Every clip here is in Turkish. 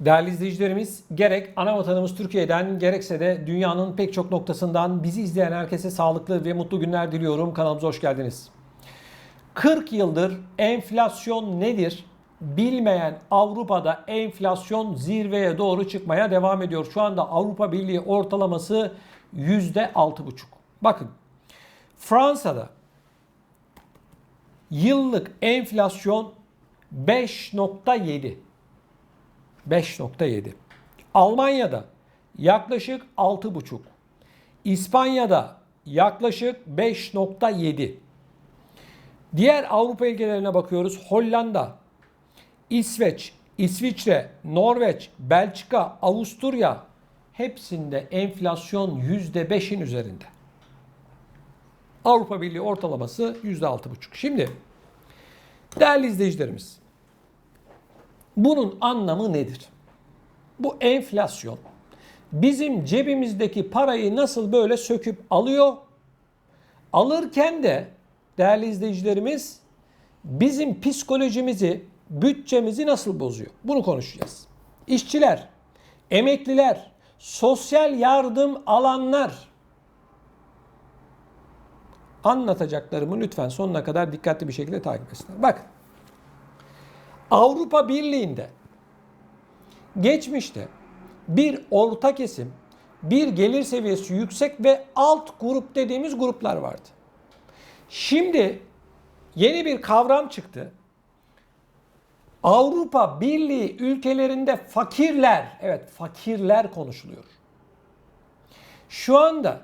Değerli izleyicilerimiz, gerek ana vatanımız Türkiye'den gerekse de dünyanın pek çok noktasından bizi izleyen herkese sağlıklı ve mutlu günler diliyorum. Kanalımıza hoş geldiniz. 40 yıldır enflasyon nedir? Bilmeyen Avrupa'da enflasyon zirveye doğru çıkmaya devam ediyor. Şu anda Avrupa Birliği ortalaması %6,5. Bakın Fransa'da yıllık enflasyon 5.7. 5.7. Almanya'da yaklaşık 6.5. İspanya'da yaklaşık 5.7. Diğer Avrupa ülkelerine bakıyoruz. Hollanda, İsveç, İsviçre, Norveç, Belçika, Avusturya hepsinde enflasyon %5'in üzerinde. Avrupa Birliği ortalaması %6,5. Şimdi değerli izleyicilerimiz bunun anlamı nedir? Bu enflasyon bizim cebimizdeki parayı nasıl böyle söküp alıyor? Alırken de değerli izleyicilerimiz bizim psikolojimizi, bütçemizi nasıl bozuyor? Bunu konuşacağız. İşçiler, emekliler, sosyal yardım alanlar anlatacaklarımı lütfen sonuna kadar dikkatli bir şekilde takip etsinler. Bakın. Avrupa Birliği'nde geçmişte bir orta kesim, bir gelir seviyesi yüksek ve alt grup dediğimiz gruplar vardı. Şimdi yeni bir kavram çıktı. Avrupa Birliği ülkelerinde fakirler, evet fakirler konuşuluyor. Şu anda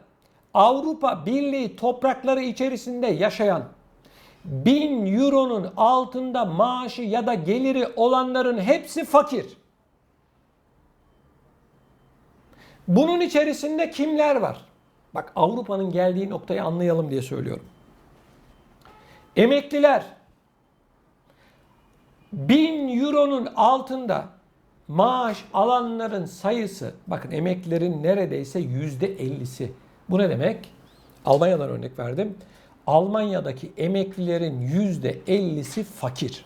Avrupa Birliği toprakları içerisinde yaşayan 1000 euronun altında maaşı ya da geliri olanların hepsi fakir. Bunun içerisinde kimler var? Bak Avrupa'nın geldiği noktayı anlayalım diye söylüyorum. Emekliler 1000 euronun altında maaş alanların sayısı bakın emeklilerin neredeyse %50'si. Bu ne demek? Almanya'dan örnek verdim. Almanya'daki emeklilerin %50'si fakir.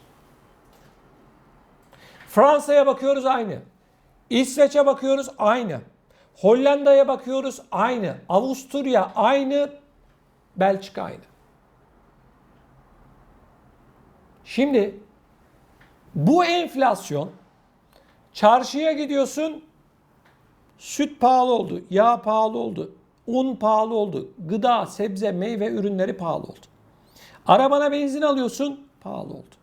Fransa'ya bakıyoruz aynı. İsveç'e bakıyoruz aynı. Hollanda'ya bakıyoruz aynı. Avusturya aynı. Belçika aynı. Şimdi bu enflasyon çarşıya gidiyorsun süt pahalı oldu, yağ pahalı oldu, un pahalı oldu, gıda, sebze, meyve ürünleri pahalı oldu. Arabana benzin alıyorsun pahalı oldu.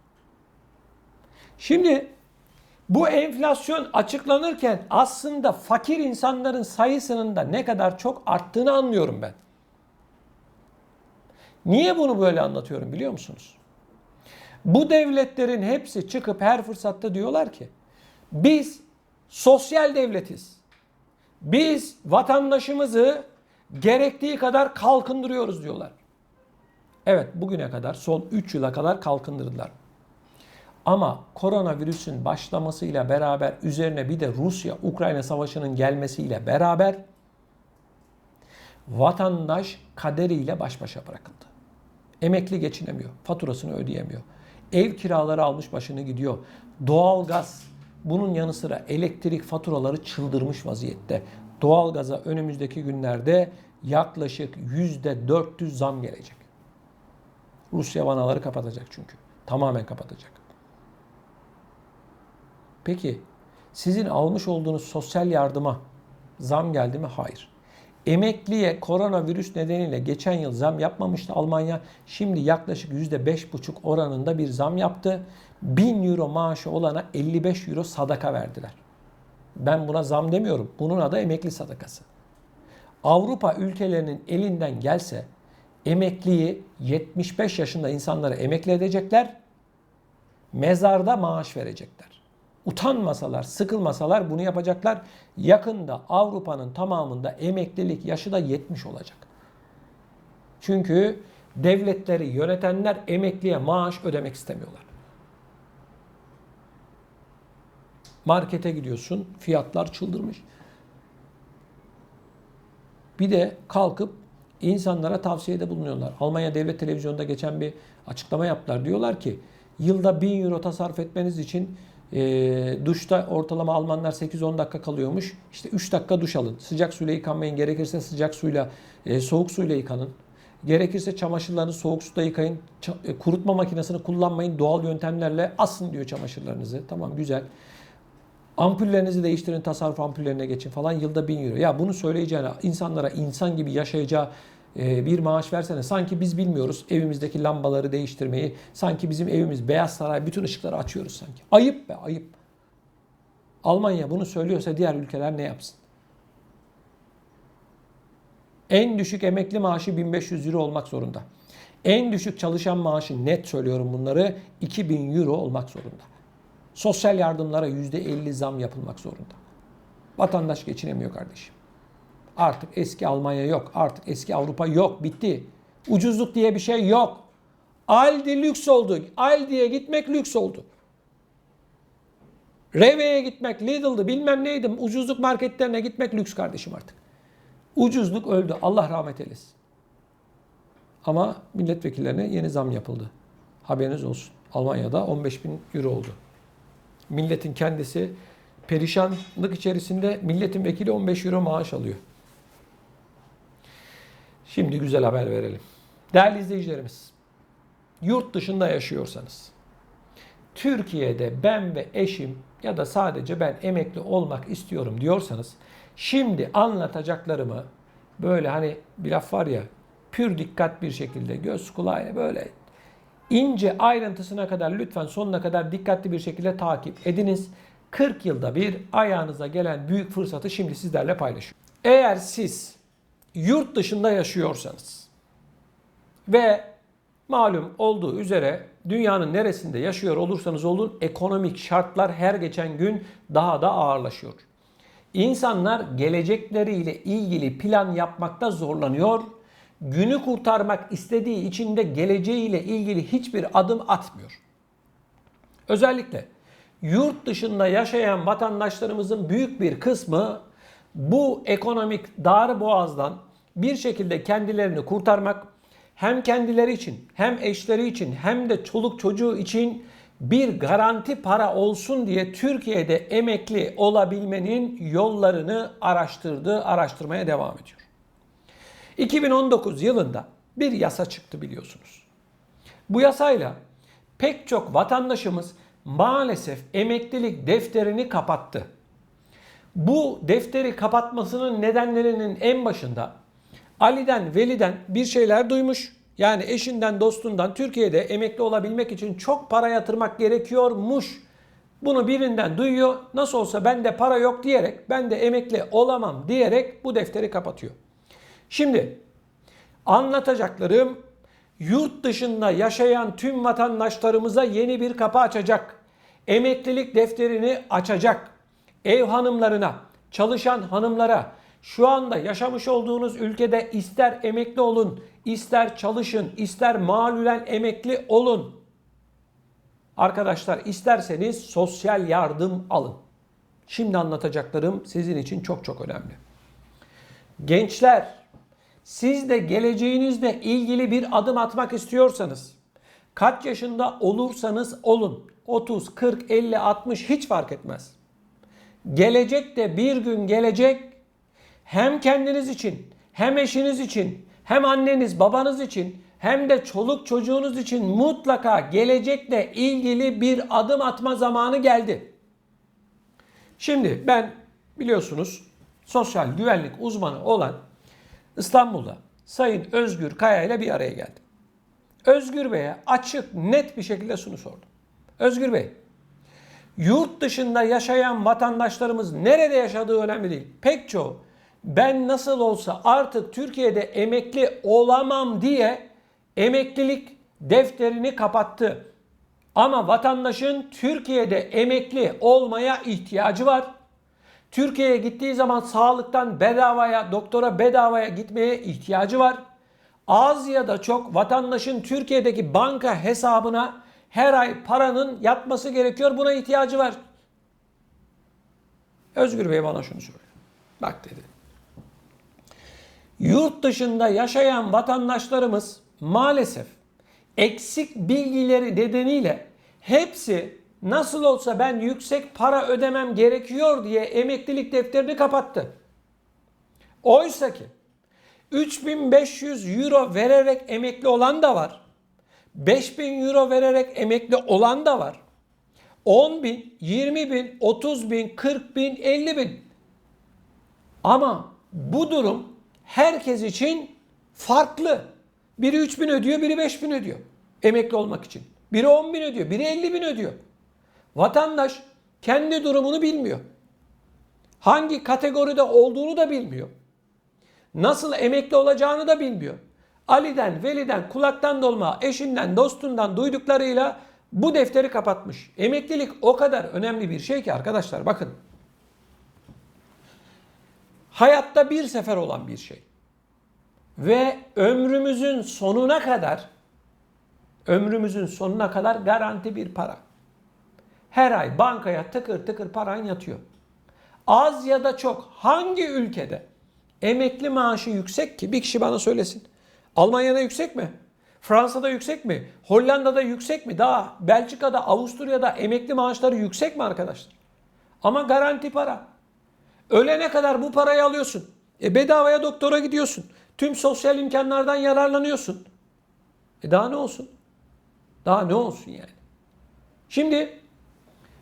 Şimdi bu enflasyon açıklanırken aslında fakir insanların sayısının da ne kadar çok arttığını anlıyorum ben. Niye bunu böyle anlatıyorum biliyor musunuz? Bu devletlerin hepsi çıkıp her fırsatta diyorlar ki biz sosyal devletiz. Biz vatandaşımızı gerektiği kadar kalkındırıyoruz diyorlar. Evet bugüne kadar son 3 yıla kadar kalkındırdılar. Ama koronavirüsün başlamasıyla beraber üzerine bir de Rusya-Ukrayna savaşının gelmesiyle beraber vatandaş kaderiyle baş başa bırakıldı. Emekli geçinemiyor, faturasını ödeyemiyor. Ev kiraları almış başını gidiyor. Doğalgaz, bunun yanı sıra elektrik faturaları çıldırmış vaziyette. Doğalgaza önümüzdeki günlerde yaklaşık %400 zam gelecek. Rusya vanaları kapatacak çünkü. Tamamen kapatacak. Peki sizin almış olduğunuz sosyal yardıma zam geldi mi? Hayır. Emekliye koronavirüs nedeniyle geçen yıl zam yapmamıştı Almanya. Şimdi yaklaşık %5,5 oranında bir zam yaptı. 1000 euro maaşı olana 55 euro sadaka verdiler. Ben buna zam demiyorum. Bunun adı emekli sadakası. Avrupa ülkelerinin elinden gelse emekliyi 75 yaşında insanları emekli edecekler. Mezarda maaş verecekler. Utanmasalar, sıkılmasalar bunu yapacaklar. Yakında Avrupa'nın tamamında emeklilik yaşı da 70 olacak. Çünkü devletleri yönetenler emekliye maaş ödemek istemiyorlar. Markete gidiyorsun, fiyatlar çıldırmış. Bir de kalkıp insanlara tavsiyede bulunuyorlar. Almanya Devlet Televizyonu'nda geçen bir açıklama yaptılar. Diyorlar ki yılda 1000 euro tasarruf etmeniz için e, duşta ortalama Almanlar 8-10 dakika kalıyormuş. İşte 3 dakika duş alın. Sıcak suyla yıkanmayın. Gerekirse sıcak suyla, e, soğuk suyla yıkanın. Gerekirse çamaşırlarını soğuk suda yıkayın. Ça- e, kurutma makinesini kullanmayın. Doğal yöntemlerle asın diyor çamaşırlarınızı. Tamam güzel. Ampullerinizi değiştirin, tasarruf ampullerine geçin falan yılda 1000 euro. Ya bunu söyleyeceğine insanlara insan gibi yaşayacağı e, bir maaş versene. Sanki biz bilmiyoruz evimizdeki lambaları değiştirmeyi. Sanki bizim evimiz Beyaz Saray bütün ışıkları açıyoruz sanki. Ayıp be ayıp. Almanya bunu söylüyorsa diğer ülkeler ne yapsın? En düşük emekli maaşı 1500 euro olmak zorunda. En düşük çalışan maaşı net söylüyorum bunları 2000 euro olmak zorunda. Sosyal yardımlara %50 zam yapılmak zorunda. Vatandaş geçinemiyor kardeşim. Artık eski Almanya yok. Artık eski Avrupa yok. Bitti. Ucuzluk diye bir şey yok. Aldi lüks oldu. Aldi'ye gitmek lüks oldu. Reve'ye gitmek, Lidl'dı bilmem neydi. Ucuzluk marketlerine gitmek lüks kardeşim artık. Ucuzluk öldü. Allah rahmet eylesin. Ama milletvekillerine yeni zam yapıldı. Haberiniz olsun. Almanya'da 15 bin euro oldu. Milletin kendisi perişanlık içerisinde milletin vekili 15 euro maaş alıyor. Şimdi güzel haber verelim. Değerli izleyicilerimiz, yurt dışında yaşıyorsanız, Türkiye'de ben ve eşim ya da sadece ben emekli olmak istiyorum diyorsanız, şimdi anlatacaklarımı böyle hani bir laf var ya, pür dikkat bir şekilde göz kulağıyla böyle ince ayrıntısına kadar lütfen sonuna kadar dikkatli bir şekilde takip ediniz. 40 yılda bir ayağınıza gelen büyük fırsatı şimdi sizlerle paylaşıyorum. Eğer siz yurt dışında yaşıyorsanız ve malum olduğu üzere dünyanın neresinde yaşıyor olursanız olun ekonomik şartlar her geçen gün daha da ağırlaşıyor. İnsanlar gelecekleriyle ilgili plan yapmakta zorlanıyor. Günü kurtarmak istediği için de geleceğiyle ilgili hiçbir adım atmıyor. Özellikle yurt dışında yaşayan vatandaşlarımızın büyük bir kısmı bu ekonomik dar boğazdan bir şekilde kendilerini kurtarmak hem kendileri için hem eşleri için hem de çoluk çocuğu için bir garanti para olsun diye Türkiye'de emekli olabilmenin yollarını araştırdı, araştırmaya devam ediyor. 2019 yılında bir yasa çıktı biliyorsunuz. Bu yasayla pek çok vatandaşımız maalesef emeklilik defterini kapattı. Bu defteri kapatmasının nedenlerinin en başında Ali'den, Veli'den bir şeyler duymuş. Yani eşinden, dostundan Türkiye'de emekli olabilmek için çok para yatırmak gerekiyormuş. Bunu birinden duyuyor. Nasıl olsa bende para yok diyerek ben de emekli olamam diyerek bu defteri kapatıyor. Şimdi anlatacaklarım yurt dışında yaşayan tüm vatandaşlarımıza yeni bir kapı açacak. Emeklilik defterini açacak. Ev hanımlarına, çalışan hanımlara, şu anda yaşamış olduğunuz ülkede ister emekli olun, ister çalışın, ister malulen emekli olun. Arkadaşlar isterseniz sosyal yardım alın. Şimdi anlatacaklarım sizin için çok çok önemli. Gençler, siz de geleceğinizle ilgili bir adım atmak istiyorsanız, kaç yaşında olursanız olun, 30, 40, 50, 60 hiç fark etmez. Gelecek de bir gün gelecek hem kendiniz için, hem eşiniz için, hem anneniz, babanız için, hem de çoluk çocuğunuz için mutlaka gelecekle ilgili bir adım atma zamanı geldi. Şimdi ben biliyorsunuz sosyal güvenlik uzmanı olan İstanbul'da Sayın Özgür Kaya ile bir araya geldim. Özgür Bey'e açık net bir şekilde şunu sordum. Özgür Bey, yurt dışında yaşayan vatandaşlarımız nerede yaşadığı önemli değil. Pek çoğu ben nasıl olsa artık Türkiye'de emekli olamam diye emeklilik defterini kapattı. Ama vatandaşın Türkiye'de emekli olmaya ihtiyacı var. Türkiye'ye gittiği zaman sağlıktan bedavaya, doktora bedavaya gitmeye ihtiyacı var. Az ya da çok vatandaşın Türkiye'deki banka hesabına her ay paranın yatması gerekiyor. Buna ihtiyacı var. Özgür Bey bana şunu söylüyor. Bak dedi. Yurt dışında yaşayan vatandaşlarımız maalesef eksik bilgileri nedeniyle hepsi nasıl olsa ben yüksek para ödemem gerekiyor diye emeklilik defterini kapattı. Oysa ki 3500 euro vererek emekli olan da var. 5000 euro vererek emekli olan da var. 10 bin, 20 bin, 30 bin, 40 bin, 50 bin. Ama bu durum herkes için farklı. Biri 3 bin ödüyor, biri 5 bin ödüyor emekli olmak için. Biri 10 bin ödüyor, biri 50 bin ödüyor. Vatandaş kendi durumunu bilmiyor. Hangi kategoride olduğunu da bilmiyor. Nasıl emekli olacağını da bilmiyor. Ali'den, Veli'den, kulaktan dolma, eşinden, dostundan duyduklarıyla bu defteri kapatmış. Emeklilik o kadar önemli bir şey ki arkadaşlar bakın. Hayatta bir sefer olan bir şey. Ve ömrümüzün sonuna kadar ömrümüzün sonuna kadar garanti bir para. Her ay bankaya tıkır tıkır paran yatıyor. Az ya da çok hangi ülkede emekli maaşı yüksek ki bir kişi bana söylesin. Almanya'da yüksek mi? Fransa'da yüksek mi? Hollanda'da yüksek mi? Daha Belçika'da, Avusturya'da emekli maaşları yüksek mi arkadaşlar? Ama garanti para. Ölene kadar bu parayı alıyorsun. E bedavaya doktora gidiyorsun. Tüm sosyal imkanlardan yararlanıyorsun. E daha ne olsun? Daha ne olsun yani? Şimdi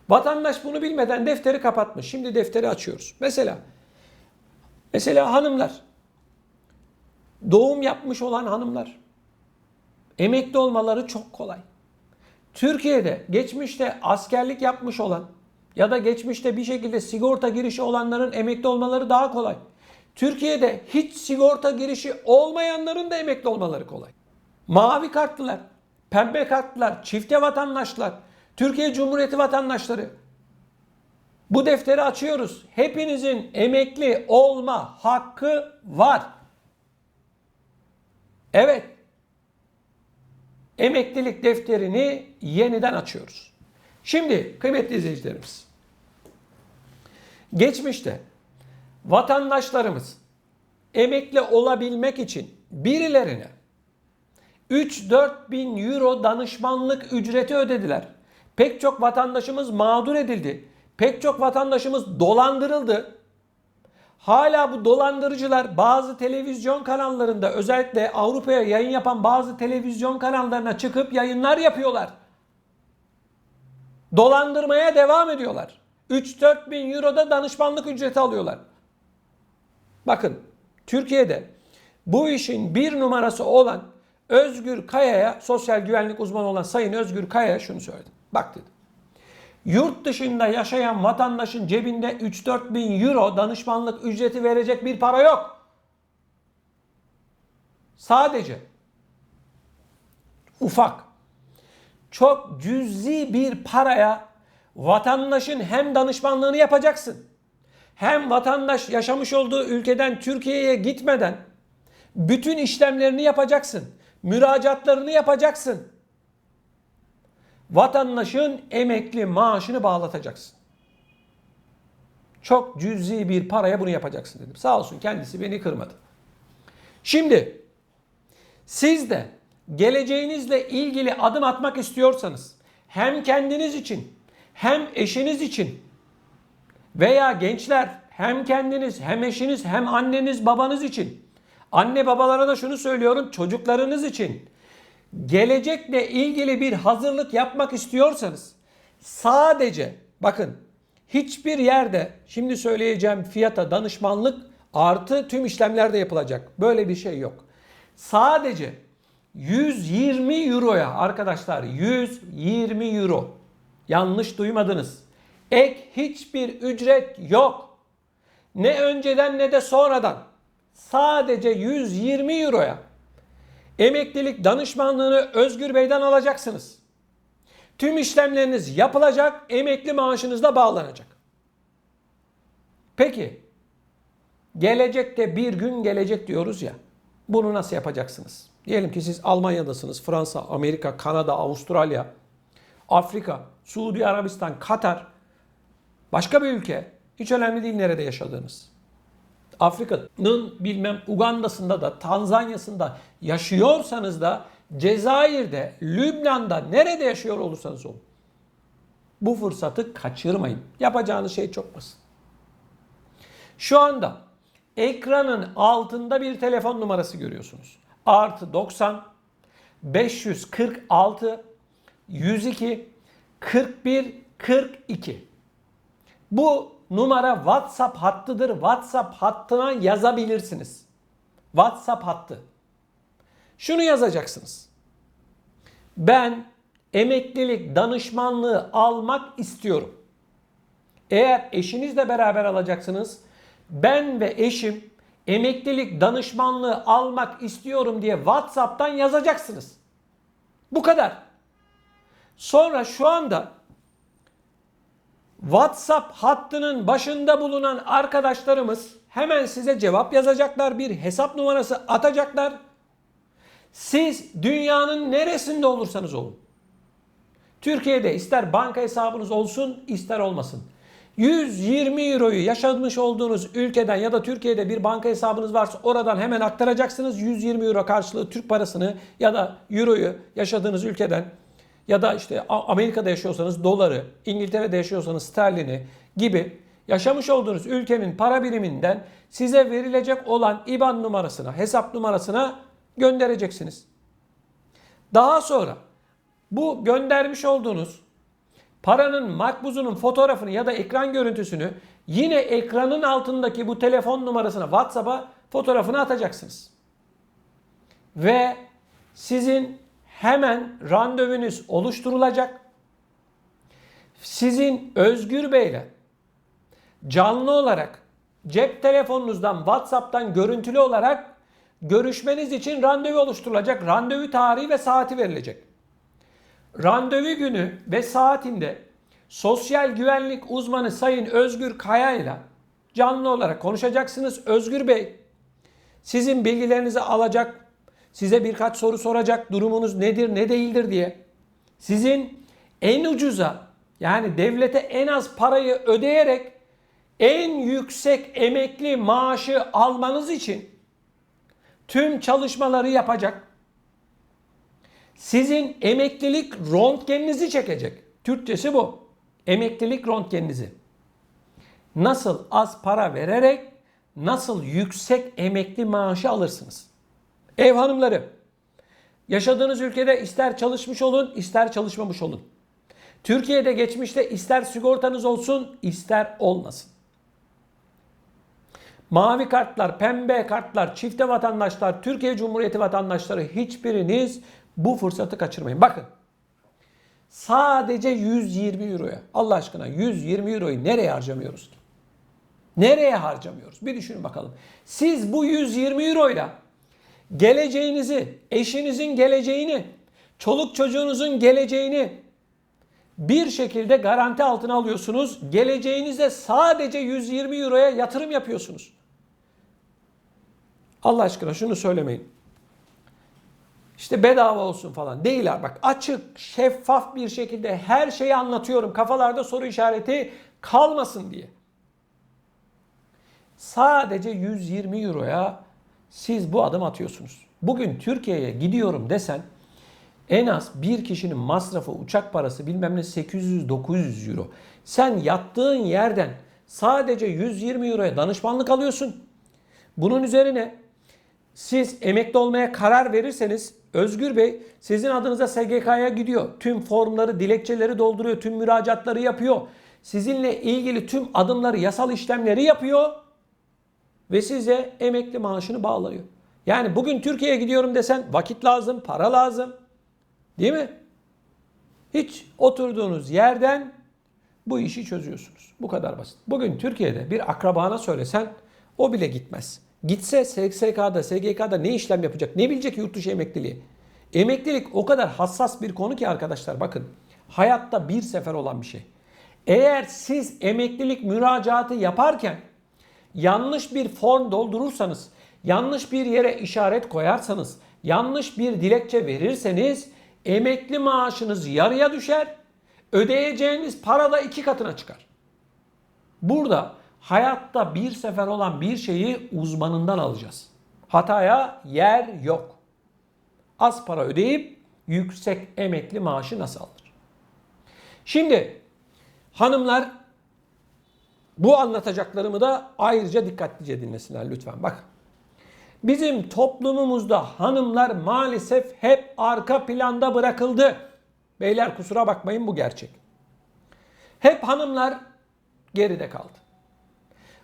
vatandaş bunu bilmeden defteri kapatmış. Şimdi defteri açıyoruz. Mesela mesela hanımlar doğum yapmış olan hanımlar emekli olmaları çok kolay. Türkiye'de geçmişte askerlik yapmış olan ya da geçmişte bir şekilde sigorta girişi olanların emekli olmaları daha kolay. Türkiye'de hiç sigorta girişi olmayanların da emekli olmaları kolay. Mavi kartlılar, pembe kartlılar, çifte vatandaşlar, Türkiye Cumhuriyeti vatandaşları. Bu defteri açıyoruz. Hepinizin emekli olma hakkı var. Evet. Emeklilik defterini yeniden açıyoruz. Şimdi kıymetli izleyicilerimiz. Geçmişte vatandaşlarımız emekli olabilmek için birilerine 3-4 bin euro danışmanlık ücreti ödediler. Pek çok vatandaşımız mağdur edildi. Pek çok vatandaşımız dolandırıldı. Hala bu dolandırıcılar bazı televizyon kanallarında özellikle Avrupa'ya yayın yapan bazı televizyon kanallarına çıkıp yayınlar yapıyorlar. Dolandırmaya devam ediyorlar. 3-4 bin euroda danışmanlık ücreti alıyorlar. Bakın Türkiye'de bu işin bir numarası olan Özgür Kaya'ya sosyal güvenlik uzmanı olan Sayın Özgür Kaya'ya şunu söyledim. Bak dedim. Yurt dışında yaşayan vatandaşın cebinde 3-4 bin euro danışmanlık ücreti verecek bir para yok. Sadece ufak, çok cüzi bir paraya vatandaşın hem danışmanlığını yapacaksın, hem vatandaş yaşamış olduğu ülkeden Türkiye'ye gitmeden bütün işlemlerini yapacaksın, müracaatlarını yapacaksın vatandaşın emekli maaşını bağlatacaksın. Çok cüzi bir paraya bunu yapacaksın dedim. Sağ olsun kendisi beni kırmadı. Şimdi siz de geleceğinizle ilgili adım atmak istiyorsanız hem kendiniz için hem eşiniz için veya gençler hem kendiniz hem eşiniz hem anneniz babanız için anne babalara da şunu söylüyorum çocuklarınız için gelecekle ilgili bir hazırlık yapmak istiyorsanız sadece bakın hiçbir yerde şimdi söyleyeceğim fiyata danışmanlık artı tüm işlemler de yapılacak. Böyle bir şey yok. Sadece 120 euroya arkadaşlar 120 euro. Yanlış duymadınız. Ek hiçbir ücret yok. Ne önceden ne de sonradan. Sadece 120 euroya Emeklilik danışmanlığını Özgür Bey'den alacaksınız. Tüm işlemleriniz yapılacak, emekli maaşınız da bağlanacak. Peki, gelecekte bir gün gelecek diyoruz ya, bunu nasıl yapacaksınız? Diyelim ki siz Almanya'dasınız, Fransa, Amerika, Kanada, Avustralya, Afrika, Suudi Arabistan, Katar, başka bir ülke, hiç önemli değil nerede yaşadığınız. Afrika'nın bilmem Uganda'sında da Tanzanya'sında yaşıyorsanız da Cezayir'de, Lübnan'da nerede yaşıyor olursanız olun. Bu fırsatı kaçırmayın. Yapacağınız şey çok basit. Şu anda ekranın altında bir telefon numarası görüyorsunuz. Artı 90 546 102 41 42. Bu numara WhatsApp hattıdır. WhatsApp hattına yazabilirsiniz. WhatsApp hattı. Şunu yazacaksınız. Ben emeklilik danışmanlığı almak istiyorum. Eğer eşinizle beraber alacaksınız, ben ve eşim emeklilik danışmanlığı almak istiyorum diye WhatsApp'tan yazacaksınız. Bu kadar. Sonra şu anda WhatsApp hattının başında bulunan arkadaşlarımız hemen size cevap yazacaklar. Bir hesap numarası atacaklar. Siz dünyanın neresinde olursanız olun. Türkiye'de ister banka hesabınız olsun ister olmasın. 120 euroyu yaşamış olduğunuz ülkeden ya da Türkiye'de bir banka hesabınız varsa oradan hemen aktaracaksınız. 120 euro karşılığı Türk parasını ya da euroyu yaşadığınız ülkeden ya da işte Amerika'da yaşıyorsanız doları, İngiltere'de yaşıyorsanız sterlini gibi yaşamış olduğunuz ülkenin para biriminden size verilecek olan IBAN numarasına, hesap numarasına göndereceksiniz. Daha sonra bu göndermiş olduğunuz paranın makbuzunun fotoğrafını ya da ekran görüntüsünü yine ekranın altındaki bu telefon numarasına WhatsApp'a fotoğrafını atacaksınız. Ve sizin hemen randevunuz oluşturulacak. Sizin Özgür Bey'le canlı olarak cep telefonunuzdan WhatsApp'tan görüntülü olarak görüşmeniz için randevu oluşturulacak. Randevu tarihi ve saati verilecek. Randevu günü ve saatinde sosyal güvenlik uzmanı Sayın Özgür Kaya ile canlı olarak konuşacaksınız. Özgür Bey sizin bilgilerinizi alacak, size birkaç soru soracak, durumunuz nedir, ne değildir diye. Sizin en ucuza yani devlete en az parayı ödeyerek en yüksek emekli maaşı almanız için tüm çalışmaları yapacak. Sizin emeklilik röntgeninizi çekecek. Türkçesi bu. Emeklilik röntgeninizi. Nasıl az para vererek nasıl yüksek emekli maaşı alırsınız? Ev hanımları, yaşadığınız ülkede ister çalışmış olun, ister çalışmamış olun. Türkiye'de geçmişte ister sigortanız olsun, ister olmasın. Mavi kartlar, pembe kartlar, çifte vatandaşlar, Türkiye Cumhuriyeti vatandaşları hiçbiriniz bu fırsatı kaçırmayın. Bakın. Sadece 120 euroya. Allah aşkına 120 euroyu nereye harcamıyoruz ki? Nereye harcamıyoruz? Bir düşünün bakalım. Siz bu 120 euroyla geleceğinizi, eşinizin geleceğini, çoluk çocuğunuzun geleceğini bir şekilde garanti altına alıyorsunuz. Geleceğinize sadece 120 euroya yatırım yapıyorsunuz. Allah aşkına şunu söylemeyin. İşte bedava olsun falan. Değil abi bak açık, şeffaf bir şekilde her şeyi anlatıyorum. Kafalarda soru işareti kalmasın diye. Sadece 120 euroya siz bu adım atıyorsunuz. Bugün Türkiye'ye gidiyorum desen en az bir kişinin masrafı, uçak parası bilmem ne 800-900 euro. Sen yattığın yerden sadece 120 euroya danışmanlık alıyorsun. Bunun üzerine siz emekli olmaya karar verirseniz Özgür Bey sizin adınıza SGK'ya gidiyor. Tüm formları, dilekçeleri dolduruyor, tüm müracaatları yapıyor. Sizinle ilgili tüm adımları, yasal işlemleri yapıyor ve size emekli maaşını bağlıyor. Yani bugün Türkiye'ye gidiyorum desen vakit lazım, para lazım. Değil mi? Hiç oturduğunuz yerden bu işi çözüyorsunuz. Bu kadar basit. Bugün Türkiye'de bir akrabana söylesen o bile gitmez. Gitse SSK'da, SGK'da ne işlem yapacak? Ne bilecek yurt dışı emekliliği? Emeklilik o kadar hassas bir konu ki arkadaşlar bakın. Hayatta bir sefer olan bir şey. Eğer siz emeklilik müracaatı yaparken yanlış bir form doldurursanız, yanlış bir yere işaret koyarsanız, yanlış bir dilekçe verirseniz emekli maaşınız yarıya düşer. Ödeyeceğiniz para da iki katına çıkar. Burada hayatta bir sefer olan bir şeyi uzmanından alacağız. Hataya yer yok. Az para ödeyip yüksek emekli maaşı nasıl alır? Şimdi Hanımlar bu anlatacaklarımı da ayrıca dikkatlice dinlesinler lütfen. Bak. Bizim toplumumuzda hanımlar maalesef hep arka planda bırakıldı. Beyler kusura bakmayın bu gerçek. Hep hanımlar geride kaldı.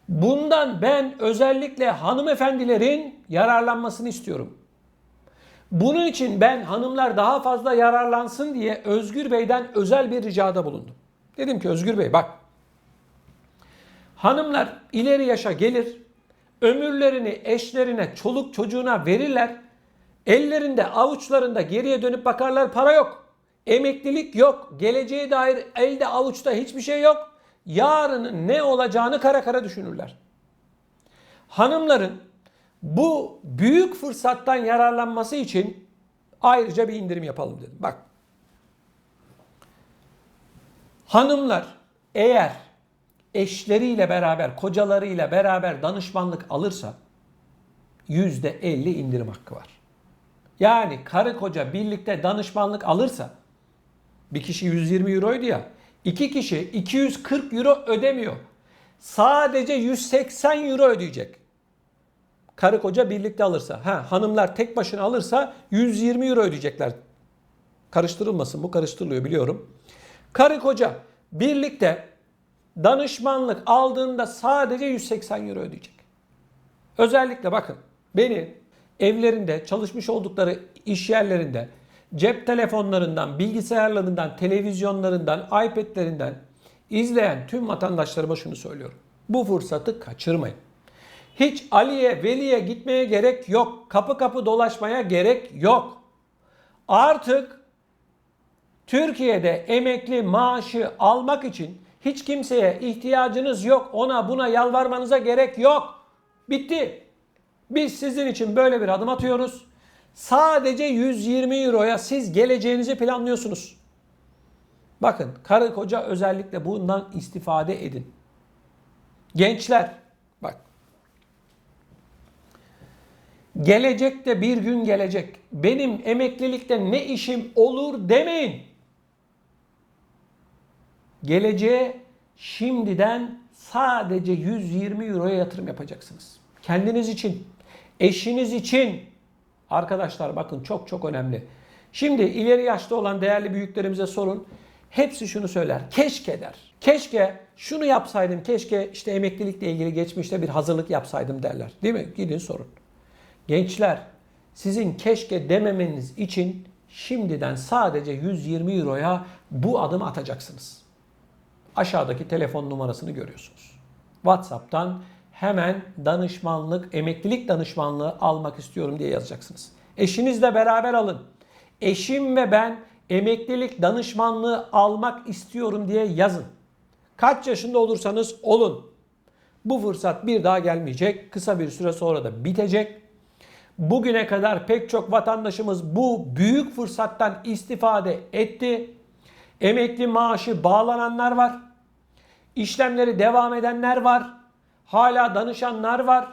Bundan ben özellikle hanımefendilerin yararlanmasını istiyorum. Bunun için ben hanımlar daha fazla yararlansın diye Özgür Bey'den özel bir ricada bulundum. Dedim ki Özgür Bey bak hanımlar ileri yaşa gelir, ömürlerini eşlerine, çoluk çocuğuna verirler. Ellerinde, avuçlarında geriye dönüp bakarlar para yok. Emeklilik yok. Geleceğe dair elde avuçta hiçbir şey yok. Yarının ne olacağını kara kara düşünürler. Hanımların bu büyük fırsattan yararlanması için ayrıca bir indirim yapalım dedim. Bak. Hanımlar eğer eşleriyle beraber, kocalarıyla beraber danışmanlık alırsa %50 indirim hakkı var. Yani karı koca birlikte danışmanlık alırsa bir kişi 120 euroydu ya. iki kişi 240 euro ödemiyor. Sadece 180 euro ödeyecek. Karı koca birlikte alırsa. Ha, hanımlar tek başına alırsa 120 euro ödeyecekler. Karıştırılmasın bu karıştırılıyor biliyorum. Karı koca birlikte danışmanlık aldığında sadece 180 euro ödeyecek. Özellikle bakın beni evlerinde çalışmış oldukları iş yerlerinde cep telefonlarından, bilgisayarlarından, televizyonlarından, iPad'lerinden izleyen tüm vatandaşlarıma şunu söylüyorum. Bu fırsatı kaçırmayın. Hiç Ali'ye, Veli'ye gitmeye gerek yok. Kapı kapı dolaşmaya gerek yok. Artık Türkiye'de emekli maaşı almak için hiç kimseye ihtiyacınız yok. Ona buna yalvarmanıza gerek yok. Bitti. Biz sizin için böyle bir adım atıyoruz. Sadece 120 euroya siz geleceğinizi planlıyorsunuz. Bakın karı koca özellikle bundan istifade edin. Gençler bak. Gelecekte bir gün gelecek. Benim emeklilikte ne işim olur demeyin. Geleceğe şimdiden sadece 120 euroya yatırım yapacaksınız. Kendiniz için, eşiniz için. Arkadaşlar bakın çok çok önemli. Şimdi ileri yaşta olan değerli büyüklerimize sorun. Hepsi şunu söyler. Keşke der. Keşke şunu yapsaydım. Keşke işte emeklilikle ilgili geçmişte bir hazırlık yapsaydım derler. Değil mi? Gidin sorun. Gençler sizin keşke dememeniz için şimdiden sadece 120 euroya bu adımı atacaksınız. Aşağıdaki telefon numarasını görüyorsunuz. WhatsApp'tan hemen danışmanlık, emeklilik danışmanlığı almak istiyorum diye yazacaksınız. Eşinizle beraber alın. Eşim ve ben emeklilik danışmanlığı almak istiyorum diye yazın. Kaç yaşında olursanız olun. Bu fırsat bir daha gelmeyecek. Kısa bir süre sonra da bitecek. Bugüne kadar pek çok vatandaşımız bu büyük fırsattan istifade etti. Emekli maaşı bağlananlar var. İşlemleri devam edenler var. Hala danışanlar var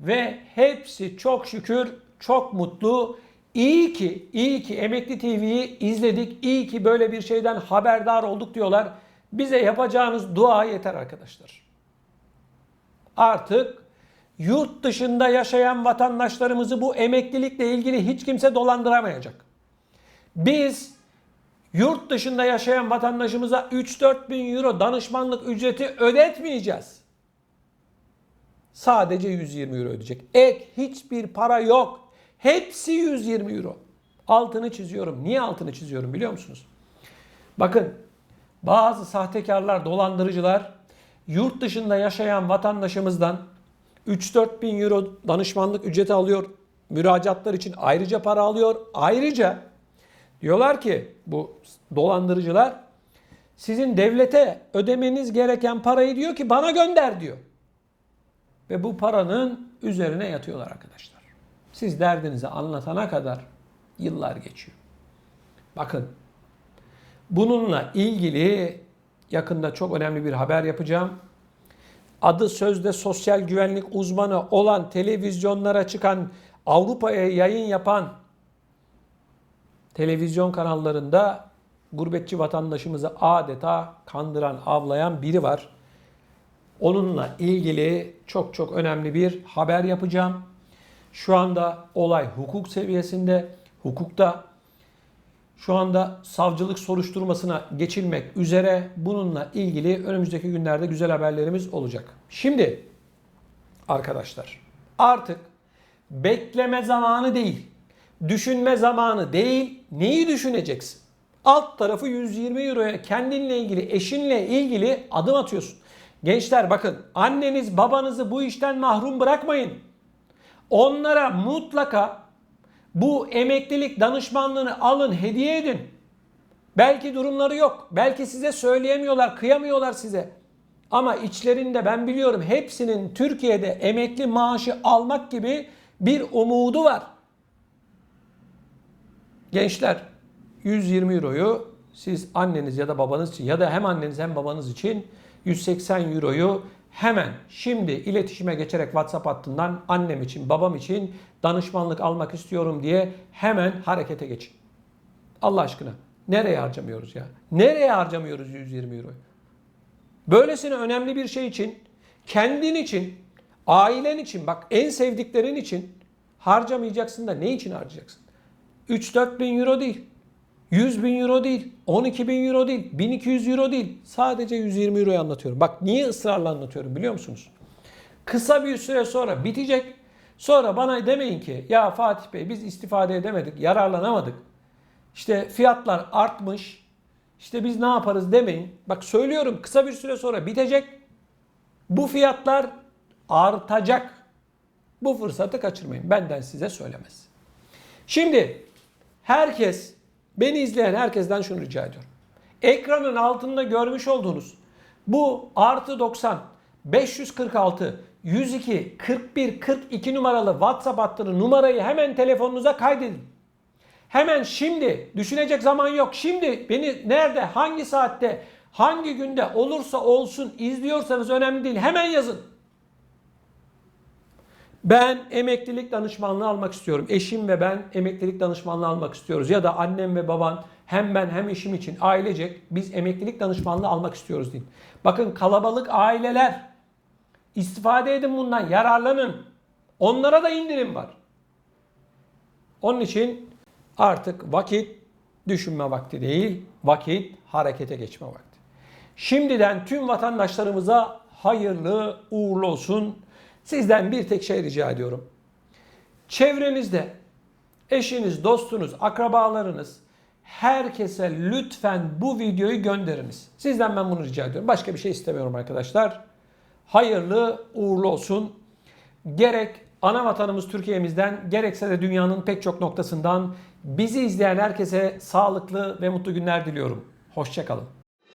ve hepsi çok şükür çok mutlu. İyi ki, iyi ki Emekli TV'yi izledik. İyi ki böyle bir şeyden haberdar olduk diyorlar. Bize yapacağınız dua yeter arkadaşlar. Artık yurt dışında yaşayan vatandaşlarımızı bu emeklilikle ilgili hiç kimse dolandıramayacak. Biz yurt dışında yaşayan vatandaşımıza 3-4 bin euro danışmanlık ücreti ödetmeyeceğiz. Sadece 120 euro ödeyecek. Ek hiçbir para yok. Hepsi 120 euro. Altını çiziyorum. Niye altını çiziyorum biliyor musunuz? Bakın bazı sahtekarlar, dolandırıcılar yurt dışında yaşayan vatandaşımızdan 3-4 bin euro danışmanlık ücreti alıyor. Müracaatlar için ayrıca para alıyor. Ayrıca diyorlar ki bu dolandırıcılar sizin devlete ödemeniz gereken parayı diyor ki bana gönder diyor. Ve bu paranın üzerine yatıyorlar arkadaşlar. Siz derdinizi anlatana kadar yıllar geçiyor. Bakın bununla ilgili yakında çok önemli bir haber yapacağım. Adı sözde sosyal güvenlik uzmanı olan televizyonlara çıkan Avrupa'ya yayın yapan televizyon kanallarında gurbetçi vatandaşımızı adeta kandıran, avlayan biri var. Onunla ilgili çok çok önemli bir haber yapacağım. Şu anda olay hukuk seviyesinde, hukukta şu anda savcılık soruşturmasına geçilmek üzere. Bununla ilgili önümüzdeki günlerde güzel haberlerimiz olacak. Şimdi arkadaşlar artık bekleme zamanı değil, düşünme zamanı değil. Neyi düşüneceksin? Alt tarafı 120 euroya kendinle ilgili, eşinle ilgili adım atıyorsun. Gençler bakın anneniz babanızı bu işten mahrum bırakmayın. Onlara mutlaka bu emeklilik danışmanlığını alın, hediye edin. Belki durumları yok. Belki size söyleyemiyorlar, kıyamıyorlar size. Ama içlerinde ben biliyorum hepsinin Türkiye'de emekli maaşı almak gibi bir umudu var. Gençler 120 euroyu siz anneniz ya da babanız için ya da hem anneniz hem babanız için 180 euroyu hemen şimdi iletişime geçerek WhatsApp hattından annem için babam için danışmanlık almak istiyorum diye hemen harekete geçin. Allah aşkına nereye harcamıyoruz ya? Nereye harcamıyoruz 120 euroyu? Böylesine önemli bir şey için, kendin için, ailen için, bak en sevdiklerin için harcamayacaksın da ne için harcayacaksın? 3-4 bin euro değil, 100 bin euro değil, 12 bin euro değil, 1200 euro değil. Sadece 120 euroyu anlatıyorum. Bak niye ısrarla anlatıyorum biliyor musunuz? Kısa bir süre sonra bitecek. Sonra bana demeyin ki ya Fatih Bey biz istifade edemedik, yararlanamadık. İşte fiyatlar artmış. İşte biz ne yaparız demeyin. Bak söylüyorum kısa bir süre sonra bitecek. Bu fiyatlar artacak. Bu fırsatı kaçırmayın. Benden size söylemez. Şimdi herkes, beni izleyen herkesten şunu rica ediyorum. Ekranın altında görmüş olduğunuz bu artı 90, 546, 102, 41, 42 numaralı WhatsApp hattını numarayı hemen telefonunuza kaydedin. Hemen şimdi düşünecek zaman yok. Şimdi beni nerede, hangi saatte, hangi günde olursa olsun izliyorsanız önemli değil. Hemen yazın. Ben emeklilik danışmanlığı almak istiyorum. Eşim ve ben emeklilik danışmanlığı almak istiyoruz. Ya da annem ve baban hem ben hem eşim için ailecek biz emeklilik danışmanlığı almak istiyoruz deyin. Bakın kalabalık aileler istifade edin bundan yararlanın. Onlara da indirim var. Onun için artık vakit düşünme vakti değil, vakit harekete geçme vakti. Şimdiden tüm vatandaşlarımıza hayırlı uğurlu olsun. Sizden bir tek şey rica ediyorum. Çevrenizde eşiniz, dostunuz, akrabalarınız herkese lütfen bu videoyu gönderiniz. Sizden ben bunu rica ediyorum. Başka bir şey istemiyorum arkadaşlar. Hayırlı uğurlu olsun. Gerek ana vatanımız Türkiye'mizden gerekse de dünyanın pek çok noktasından bizi izleyen herkese sağlıklı ve mutlu günler diliyorum. Hoşçakalın.